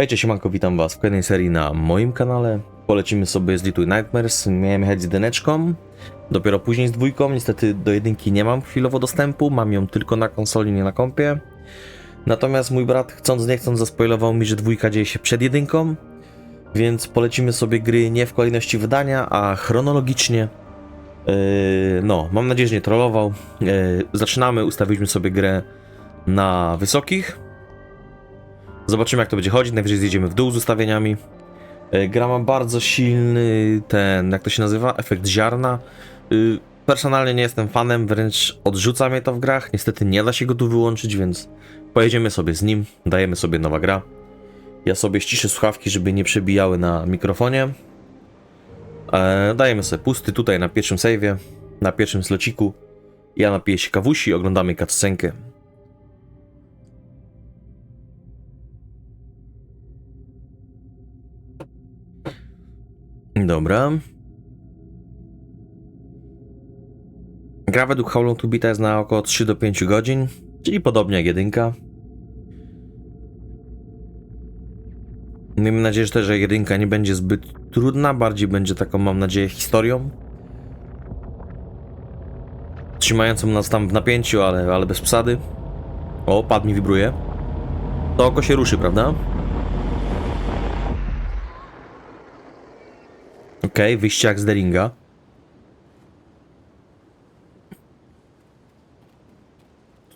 Hejcie, siemanko, witam was w kolejnej serii na moim kanale. Polecimy sobie z Little Nightmares, miałem jechać z jedyneczką, dopiero później z dwójką, niestety do jedynki nie mam chwilowo dostępu, mam ją tylko na konsoli, nie na kompie. Natomiast mój brat, chcąc nie chcąc, zaspoilował mi, że dwójka dzieje się przed jedynką, więc polecimy sobie gry nie w kolejności wydania, a chronologicznie. Yy, no, mam nadzieję, że nie trollował. Yy, zaczynamy, ustawiliśmy sobie grę na wysokich. Zobaczymy jak to będzie chodzić, najwyżej zjedziemy w dół z ustawieniami. E, Gra ma bardzo silny ten, jak to się nazywa, efekt ziarna. Y, Personalnie nie jestem fanem, wręcz odrzuca mnie to w grach. Niestety nie da się go tu wyłączyć, więc pojedziemy sobie z nim, dajemy sobie nowa gra. Ja sobie ściszę słuchawki, żeby nie przebijały na mikrofonie. E, dajemy sobie pusty tutaj na pierwszym save'ie, na pierwszym slociku. Ja napiję się kawusi, oglądamy cutscenkę. Dobra. Gra według How to Beata jest na około 3 do 5 godzin, czyli podobnie jak jedynka. Miejmy nadzieję, że też że jedynka nie będzie zbyt trudna, bardziej będzie taką, mam nadzieję, historią. Trzymającą nas tam w napięciu, ale, ale bez psady. O, pad mi wibruje. To oko się ruszy, prawda? Okej, wyjście jak z Deringa.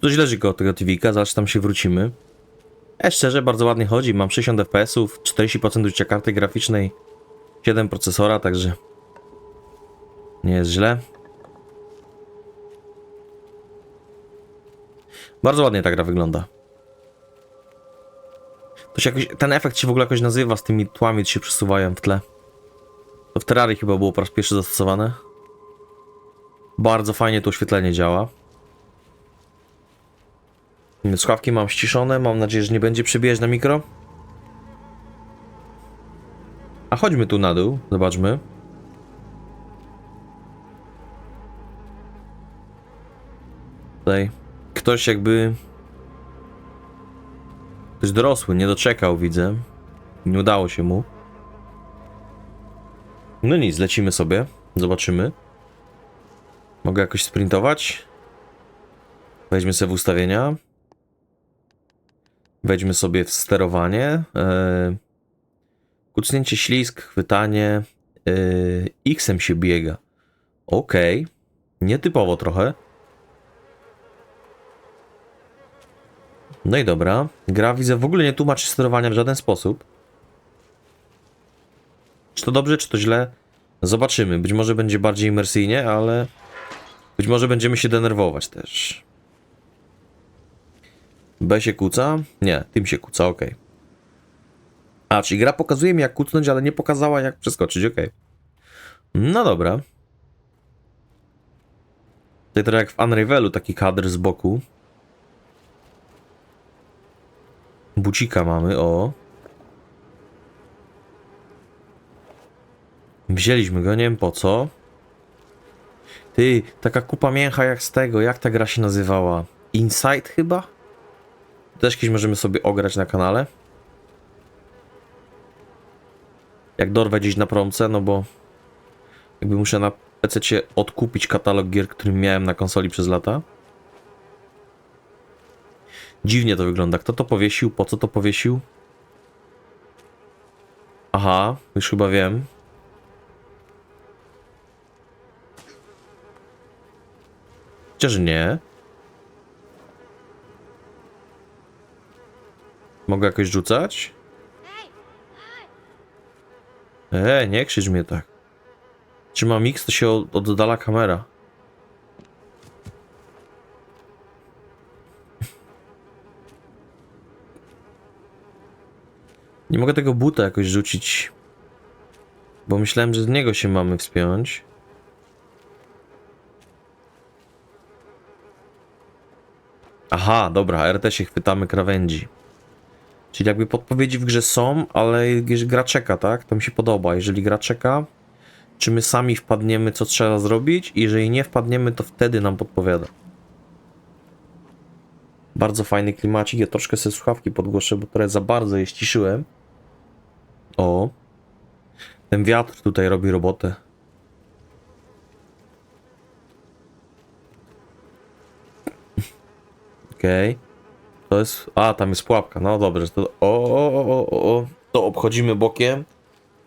To źle, że koło tego TV'ka, zaraz tam się wrócimy. Ja szczerze, bardzo ładnie chodzi, mam 60 FPS-ów, 40% użycia karty graficznej, 7 procesora, także nie jest źle. Bardzo ładnie ta gra wygląda. To się jakoś, ten efekt się w ogóle jakoś nazywa z tymi tłami, co się przesuwają w tle. W Terrarii chyba było po raz pierwszy zastosowane. Bardzo fajnie to oświetlenie działa. Słuchawki mam ściszone, mam nadzieję, że nie będzie przebijać na mikro. A chodźmy tu na dół, zobaczmy. Tutaj ktoś jakby... Ktoś dorosły, nie doczekał, widzę. Nie udało się mu. No nic, lecimy sobie. Zobaczymy. Mogę jakoś sprintować? Wejdźmy sobie w ustawienia. Wejdźmy sobie w sterowanie. Yy, kucnięcie ślizg, chwytanie. Yy, X-em się biega. Okej. Nietypowo trochę. No i dobra. Gra widzę w ogóle nie tłumaczy sterowania w żaden sposób. Czy to dobrze, czy to źle? Zobaczymy. Być może będzie bardziej imersyjnie, ale być może będziemy się denerwować też. B się kuca? Nie, tym się kuca, ok. A, czyli gra pokazuje mi jak kucnąć, ale nie pokazała jak przeskoczyć, ok. No dobra. Tutaj trochę jak w Unravelu taki kadr z boku. Bucika mamy, o. Wzięliśmy go, nie wiem po co. Ty, taka kupa mięcha jak z tego, jak ta gra się nazywała? Inside chyba? Też kiedyś możemy sobie ograć na kanale. Jak dorwę gdzieś na promce, no bo jakby muszę na PC odkupić katalog gier, który miałem na konsoli przez lata. Dziwnie to wygląda. Kto to powiesił? Po co to powiesił? Aha, już chyba wiem. Chociaż nie. Mogę jakoś rzucać? E, nie krzycz mnie tak. Trzymam X, to się od- oddala kamera. Nie mogę tego buta jakoś rzucić. Bo myślałem, że z niego się mamy wspiąć. Aha, dobra, RT się chwytamy krawędzi. Czyli jakby podpowiedzi w grze są, ale jeżeli gra czeka, tak? To mi się podoba. Jeżeli gra czeka, czy my sami wpadniemy, co trzeba zrobić, jeżeli nie wpadniemy, to wtedy nam podpowiada. Bardzo fajny klimacik. Ja troszkę sobie słuchawki podgłoszę, bo trochę za bardzo je ściszyłem. O. Ten wiatr tutaj robi robotę. Okej. To jest. A, tam jest pułapka. No dobrze. To... O, o, o, o, o. To obchodzimy bokiem.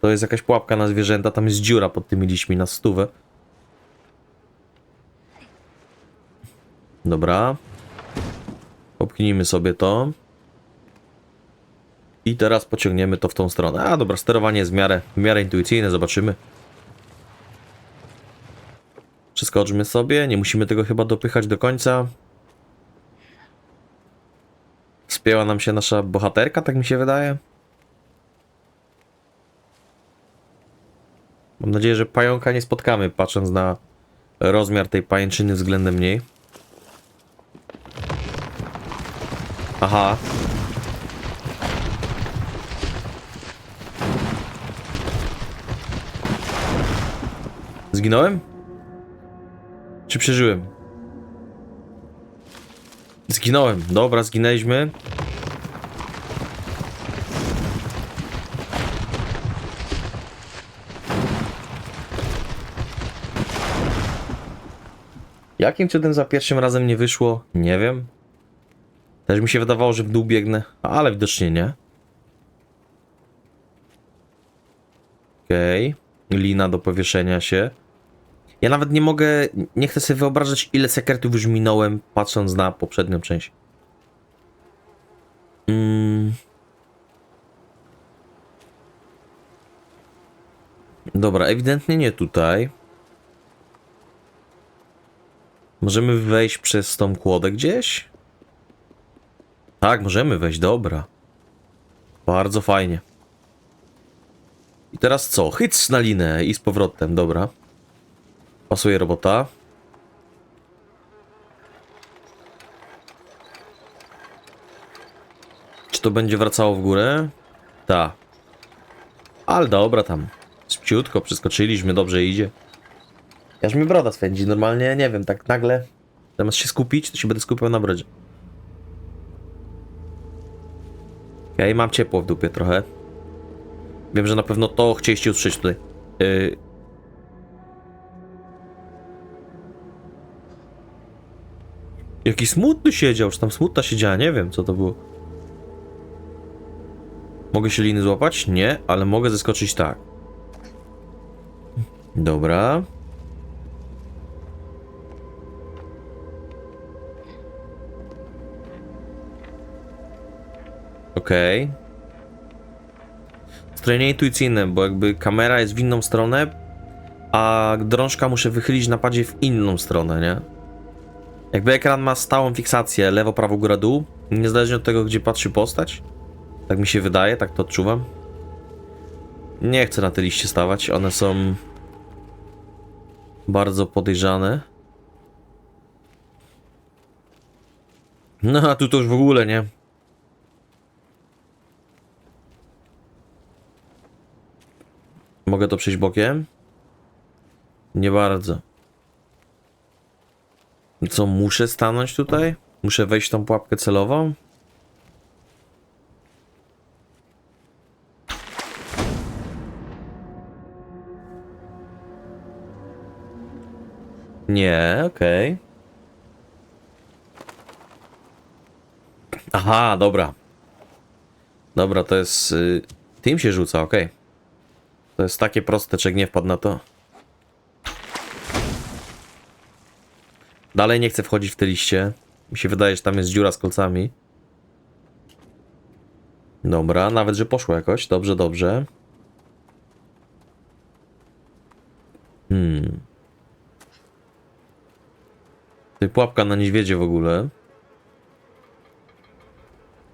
To jest jakaś pułapka na zwierzęta. Tam jest dziura pod tymi liśćmi na stówę. Dobra. Popchnijmy sobie to. I teraz pociągniemy to w tą stronę. A dobra, sterowanie jest w miarę, w miarę intuicyjne, zobaczymy. Przeskoczmy sobie, nie musimy tego chyba dopychać do końca. Spięła nam się nasza bohaterka, tak mi się wydaje. Mam nadzieję, że pająka nie spotkamy, patrząc na rozmiar tej pajęczyny względem niej. Aha. Zginąłem? Czy przeżyłem? Zginąłem. Dobra, zginęliśmy. Jakim cudem za pierwszym razem nie wyszło? Nie wiem. Też mi się wydawało, że w dół biegnę, ale widocznie nie. Okej. Lina do powieszenia się. Ja nawet nie mogę, nie chcę sobie wyobrażać, ile sekretów już minąłem, patrząc na poprzednią część. Mm. Dobra, ewidentnie nie tutaj. Możemy wejść przez tą kłodę gdzieś? Tak, możemy wejść, dobra. Bardzo fajnie. I teraz co? Hyc na linę i z powrotem, dobra. Pasuje robota. Czy to będzie wracało w górę? Ta. Ale dobra tam. Szybciutko przeskoczyliśmy, dobrze idzie. Aż mi broda swędzi, normalnie nie wiem, tak nagle zamiast się skupić, to się będę skupiał na brodzie. Okej, mam ciepło w dupie trochę. Wiem, że na pewno to chcieliście usłyszeć tutaj. Yy... Jaki smutny siedział, czy tam smutna siedziała, nie wiem co to było. Mogę się liny złapać? Nie, ale mogę zeskoczyć tak. Dobra. Okej. Trochę nieintuicyjne, bo jakby kamera jest w inną stronę, a drążka muszę wychylić na padzie w inną stronę, nie? Jakby ekran ma stałą fiksację lewo, prawo, góra, dół, niezależnie od tego, gdzie patrzy postać. Tak mi się wydaje, tak to odczuwam. Nie chcę na te liście stawać, one są bardzo podejrzane. No a tu to już w ogóle, nie? Mogę to przejść bokiem? Nie bardzo. Co, muszę stanąć tutaj? Muszę wejść w tą pułapkę celową? Nie, okej. Aha, dobra. Dobra, to jest... Y, tym się rzuca, okej. To jest takie proste, czek nie wpadł na to. Dalej nie chcę wchodzić w te liście. Mi się wydaje, że tam jest dziura z kolcami. Dobra, nawet, że poszło jakoś. Dobrze, dobrze. Hmm. Tutaj pułapka na niedźwiedzie w ogóle.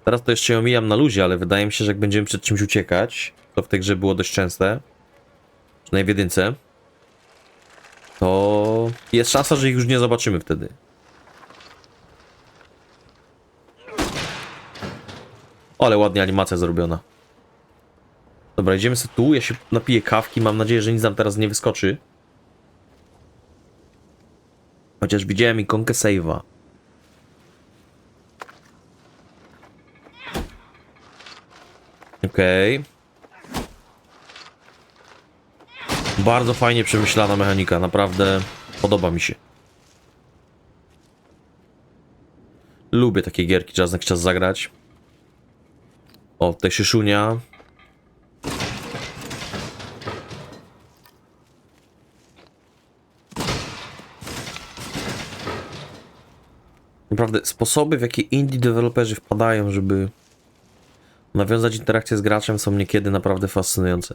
Teraz to jeszcze ją omijam na luzie, ale wydaje mi się, że jak będziemy przed czymś uciekać, to w tej grze było dość częste, przynajmniej w jedynce, to jest szansa, że ich już nie zobaczymy wtedy. Ale ładnie animacja zrobiona. Dobra, idziemy sobie tu, ja się napiję kawki, mam nadzieję, że nic nam teraz nie wyskoczy. Chociaż widziałem ikonkę save'a. Okej. Bardzo fajnie przemyślana mechanika, naprawdę podoba mi się. Lubię takie gierki, czas na czas zagrać. O, tutaj szyszunia. Naprawdę, sposoby w jakie indie deweloperzy wpadają, żeby nawiązać interakcję z graczem są niekiedy naprawdę fascynujące.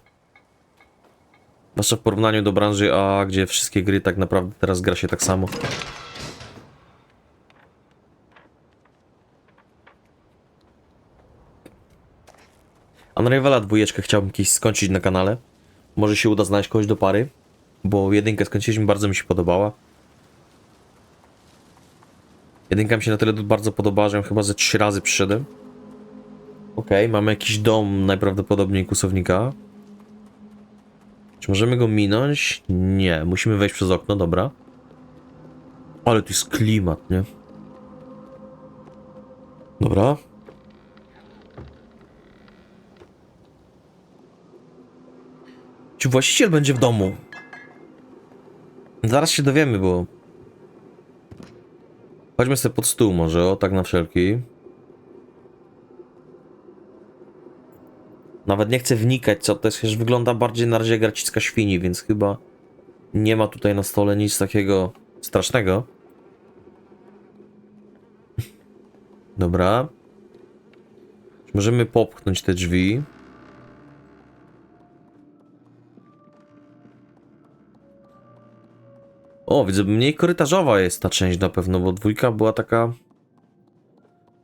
Zwłaszcza w porównaniu do branży A, gdzie wszystkie gry tak naprawdę teraz gra się tak samo. Unrivala dwójeczkę chciałbym kiedyś skończyć na kanale. Może się uda znaleźć kogoś do pary, bo jedynkę skończyliśmy, bardzo mi się podobała. Jedynka mi się na tyle bardzo podobała, że ją chyba ze trzy razy przyszedłem. Okej, mamy jakiś dom najprawdopodobniej kusownika. Czy możemy go minąć? Nie, musimy wejść przez okno, dobra. Ale tu jest klimat, nie? Dobra. Czy właściciel będzie w domu? Zaraz się dowiemy, bo... Chodźmy sobie pod stół może, o tak na wszelki. Nawet nie chcę wnikać co to jest, chociaż wygląda bardziej na razie jak gracicka świni, więc chyba nie ma tutaj na stole nic takiego strasznego. Dobra. Możemy popchnąć te drzwi. O, widzę, mniej korytarzowa jest ta część na pewno, bo dwójka była taka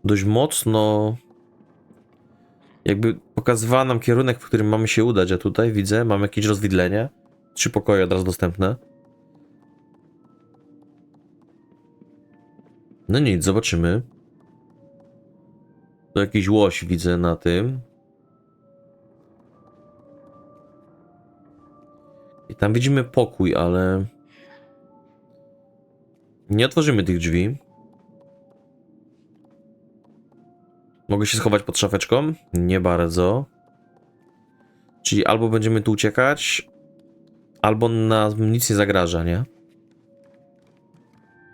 dość mocno jakby pokazywała nam kierunek, w którym mamy się udać, a tutaj widzę, mamy jakieś rozwidlenie. Trzy pokoje od razu dostępne. No nic, zobaczymy. To jakiś łoś widzę na tym. I tam widzimy pokój, ale... Nie otworzymy tych drzwi. Mogę się schować pod szafeczką? Nie bardzo. Czyli albo będziemy tu uciekać, albo nam nic nie zagraża, nie?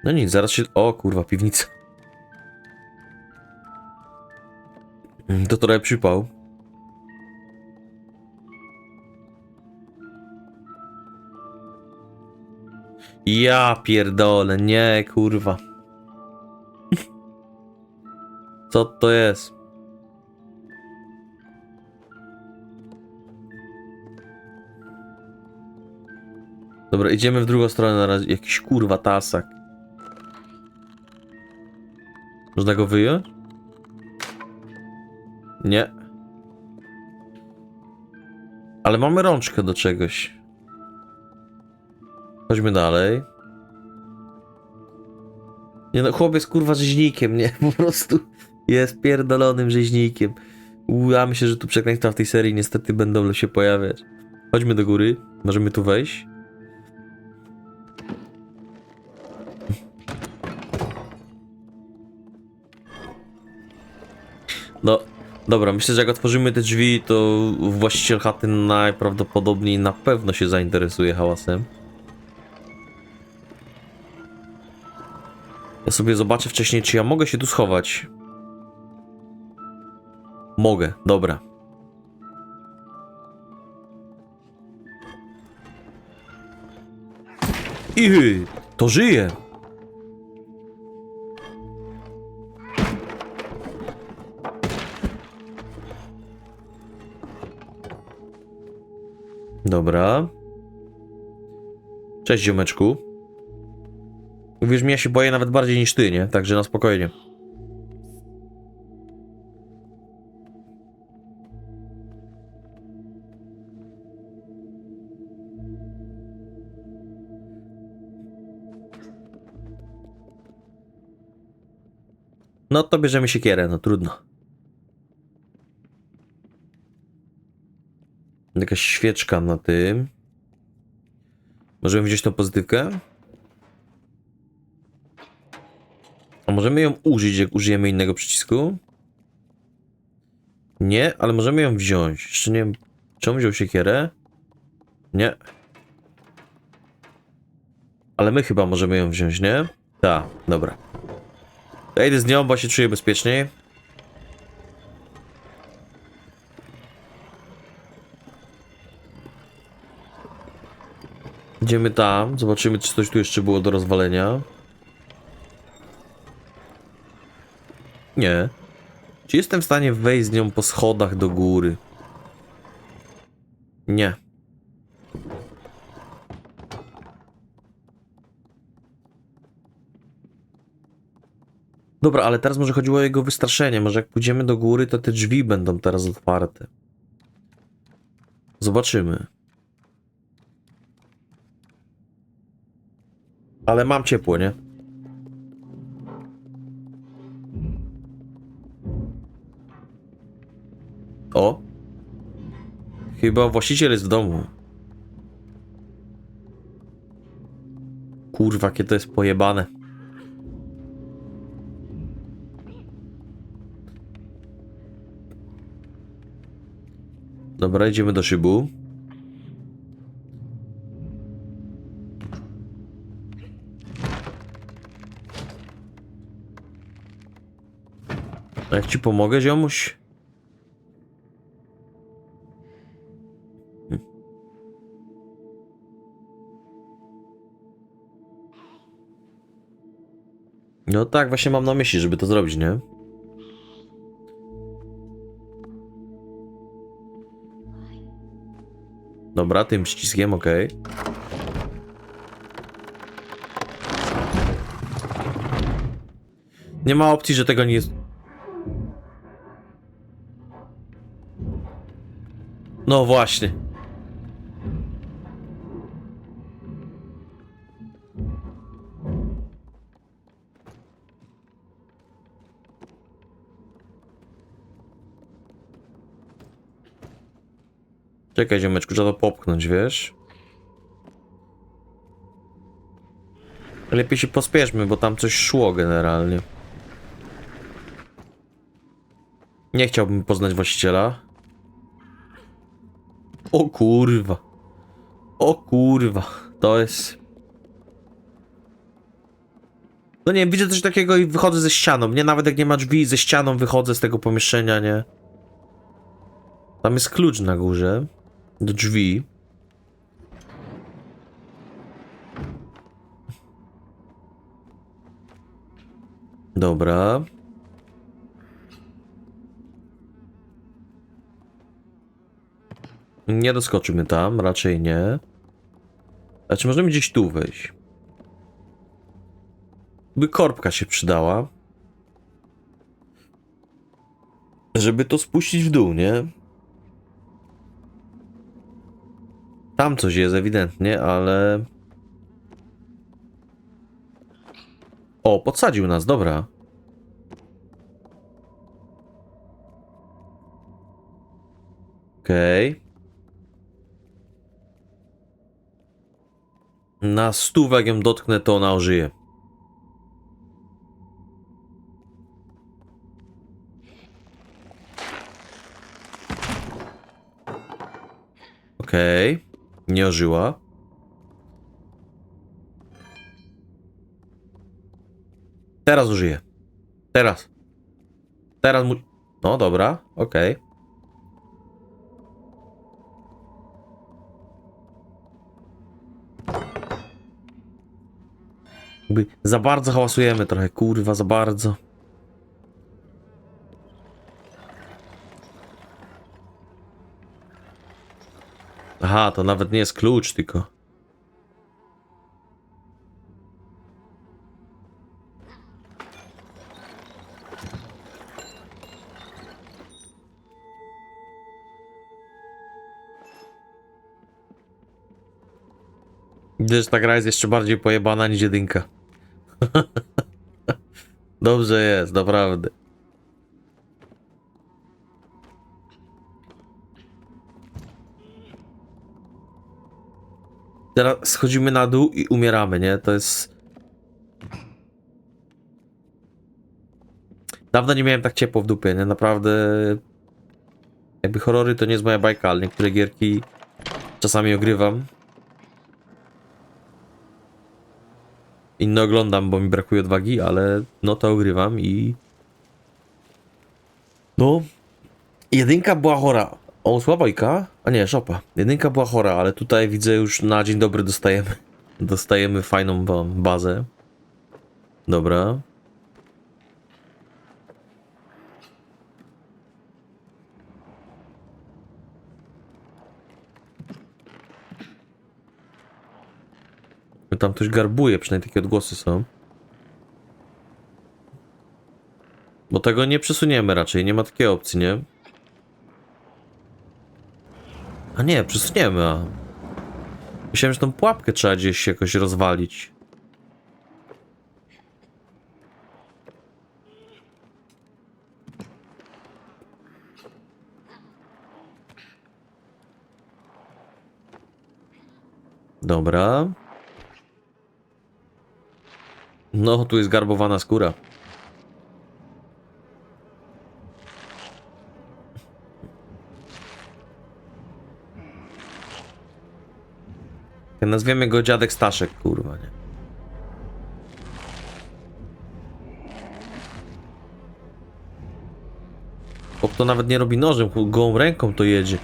No nic, zaraz się... O kurwa, piwnica. Mm, To trochę przypał. Ja pierdolę, nie kurwa. Co to jest? Dobra, idziemy w drugą stronę na razie. Jakiś kurwa tasak. Można go wyjąć? Nie. Ale mamy rączkę do czegoś. Chodźmy dalej. Nie no, chłopiec kurwa rzeźnikiem, nie? Po prostu jest pierdolonym rzeźnikiem. Ja myślę, że tu przekleństwa w tej serii niestety będą się pojawiać. Chodźmy do góry. Możemy tu wejść. No, dobra, myślę, że jak otworzymy te drzwi, to właściciel chaty najprawdopodobniej na pewno się zainteresuje hałasem. Ja sobie zobaczę wcześniej, czy ja mogę się tu schować. Mogę, dobra. I to żyje. Dobra. Cześć, ziomeczku. Uwierz mi, ja się boję nawet bardziej niż ty, nie? Także na spokojnie. No to bierzemy siekierę, no trudno. Jakaś świeczka na tym. Możemy wziąć tą pozytywkę? A możemy ją użyć, jak użyjemy innego przycisku? Nie, ale możemy ją wziąć. Jeszcze nie wiem, czy on wziął siekierę? Nie. Ale my chyba możemy ją wziąć, nie? Tak, dobra. Ja idę z nią, bo się czuję bezpieczniej. Idziemy tam, zobaczymy, czy coś tu jeszcze było do rozwalenia. Nie. Czy jestem w stanie wejść z nią po schodach do góry? Nie. Dobra, ale teraz może chodziło o jego wystraszenie. Może jak pójdziemy do góry, to te drzwi będą teraz otwarte. Zobaczymy. Ale mam ciepło, nie? O! Chyba właściciel jest w domu. Kurwa, jakie to jest pojebane. Dobra, idziemy do szybu. Jak ci pomogę, ziomuś? Hm. No tak, właśnie mam na myśli, żeby to zrobić, nie? Dobra, tym ściskiem, okej. Nie ma opcji, że tego nie jest. No właśnie. Czekaj, ziomeczku, trzeba to popchnąć, wiesz? Lepiej się pospieszmy, bo tam coś szło generalnie. Nie chciałbym poznać właściciela. O kurwa. O kurwa. To jest... No nie wiem, widzę coś takiego i wychodzę ze ścianą. Nie, nawet jak nie ma drzwi, ze ścianą wychodzę z tego pomieszczenia, nie? Tam jest klucz na górze. Do drzwi. Dobra. Nie doskoczymy tam, raczej nie. A czy możemy gdzieś tu wejść? By korbka się przydała. Żeby to spuścić w dół, nie? Tam coś jest ewidentnie, ale... O, podsadził nas, dobra. Okej. Na stówę jak ją dotknę, to ona ożyje. Okej. Nie ożyła. Teraz użyję. Teraz. Teraz mu... No dobra, okej. Jakby za bardzo hałasujemy trochę, kurwa, za bardzo. Aha, to nawet nie jest klucz, tylko. Że ta gra jest jeszcze bardziej pojebana niż jedynka. Dobrze jest, naprawdę. Teraz schodzimy na dół i umieramy, nie? To jest... Dawno nie miałem tak ciepło w dupie, nie? Naprawdę... Jakby horrory to nie jest moja bajka, ale niektóre gierki czasami ogrywam. Inne oglądam, bo mi brakuje odwagi, ale no to ogrywam i... No... Jedynka była chora. O, słabojka? A nie, szopa. Jedynka była chora, ale tutaj widzę już na dzień dobry dostajemy. Dostajemy fajną ba- bazę. Dobra. Tam ktoś garbuje, przynajmniej takie odgłosy są. Bo tego nie przesuniemy raczej, nie ma takiej opcji, nie? A nie, przesuniemy. Myślałem, że tą pułapkę trzeba gdzieś jakoś rozwalić. Dobra. No, tu jest garbowana skóra. Nazwiemy go dziadek Staszek, kurwa, nie? Chłop to nawet nie robi nożem, gołą ręką to jedzie.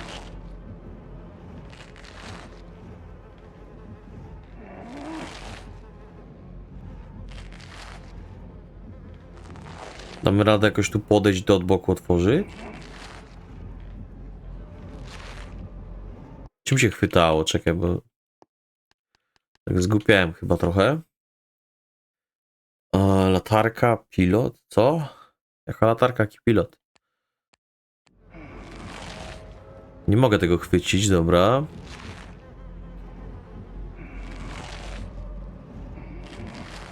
Damy radę jakoś tu podejść do boku otworzyć? Czym się chwytało? Czekaj, bo... Tak zgłupiałem chyba trochę. E, latarka, pilot, co? Jaka latarka, jaki pilot? Nie mogę tego chwycić, dobra.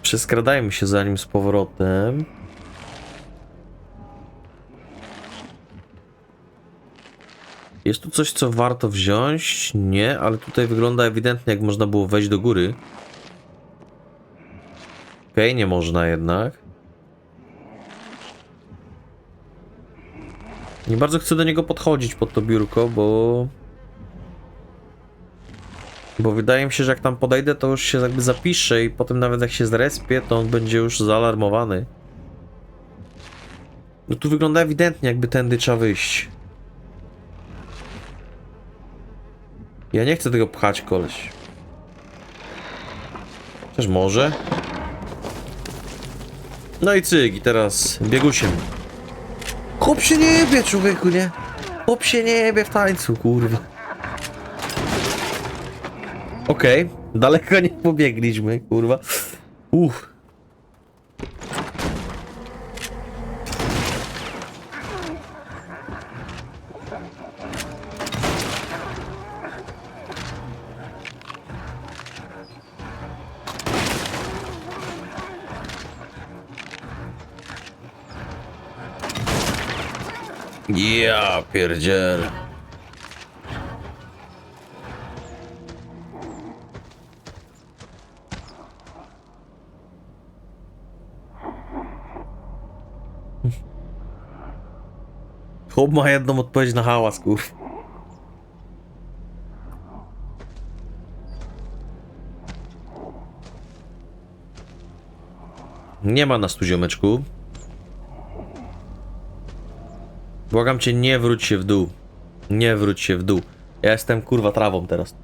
Przeskradajmy się za nim z powrotem. Jest tu coś, co warto wziąć? Nie, ale tutaj wygląda ewidentnie, jak można było wejść do góry. Okej, nie można jednak. Nie bardzo chcę do niego podchodzić pod to biurko, bo... Bo wydaje mi się, że jak tam podejdę, to już się jakby zapiszę i potem nawet jak się zrespię, to on będzie już zaalarmowany. No tu wygląda ewidentnie, jakby tędy trzeba wyjść. Ja nie chcę tego pchać, koleś. Też może. No i cyk, i teraz biegusiem. Chłop się nie jebie, człowieku, nie? Chłop się nie jebie w tańcu, kurwa. Okej, daleko nie pobiegliśmy, kurwa. Uff. Pierdziel. Chłop ma jedną odpowiedź na hałas. Nie ma nas tu. Błagam cię, nie wróć się w dół. Nie wróć się w dół. Ja jestem kurwa trawą teraz.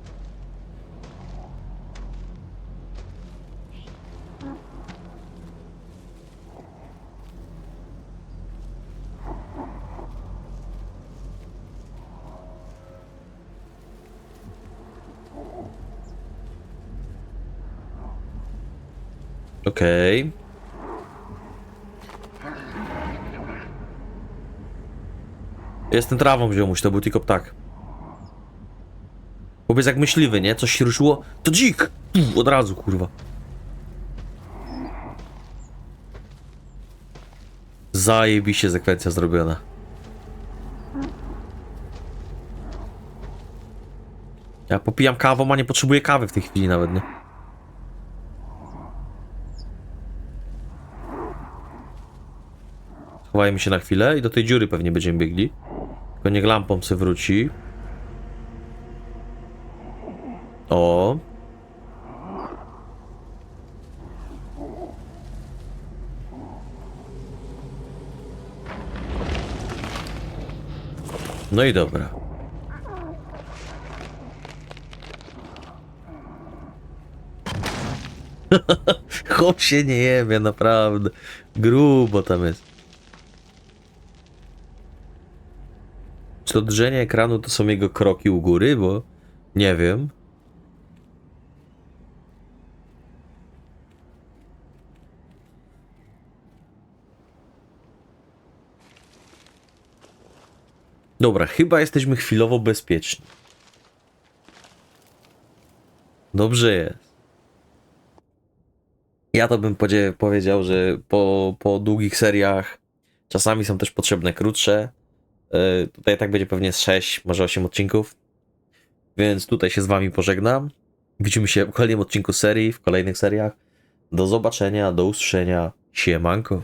Okej. Jestem trawą, ziomuś, to był tylko ptak. Chłopiec jak myśliwy, nie? Coś się ruszyło, to dzik! Puf, od razu, kurwa. Zajebiście sekwencja zrobiona. Ja popijam kawą, a nie potrzebuję kawy w tej chwili nawet, nie? Chowajmy się na chwilę i do tej dziury pewnie będziemy biegli. Tylko niech lampą se wróci. O. No i dobra. Chłop się nie jemie, naprawdę. Grubo tam jest. Czy to drżenie ekranu to są jego kroki u góry, bo nie wiem. Dobra, chyba jesteśmy chwilowo bezpieczni. Dobrze jest. Ja to bym powiedział, że po, po długich seriach czasami są też potrzebne krótsze. Yy, tutaj tak będzie pewnie z 6, może 8 odcinków. Więc tutaj się z wami pożegnam. Widzimy się w kolejnym odcinku serii, w kolejnych seriach. Do zobaczenia, do usłyszenia. Siemanko.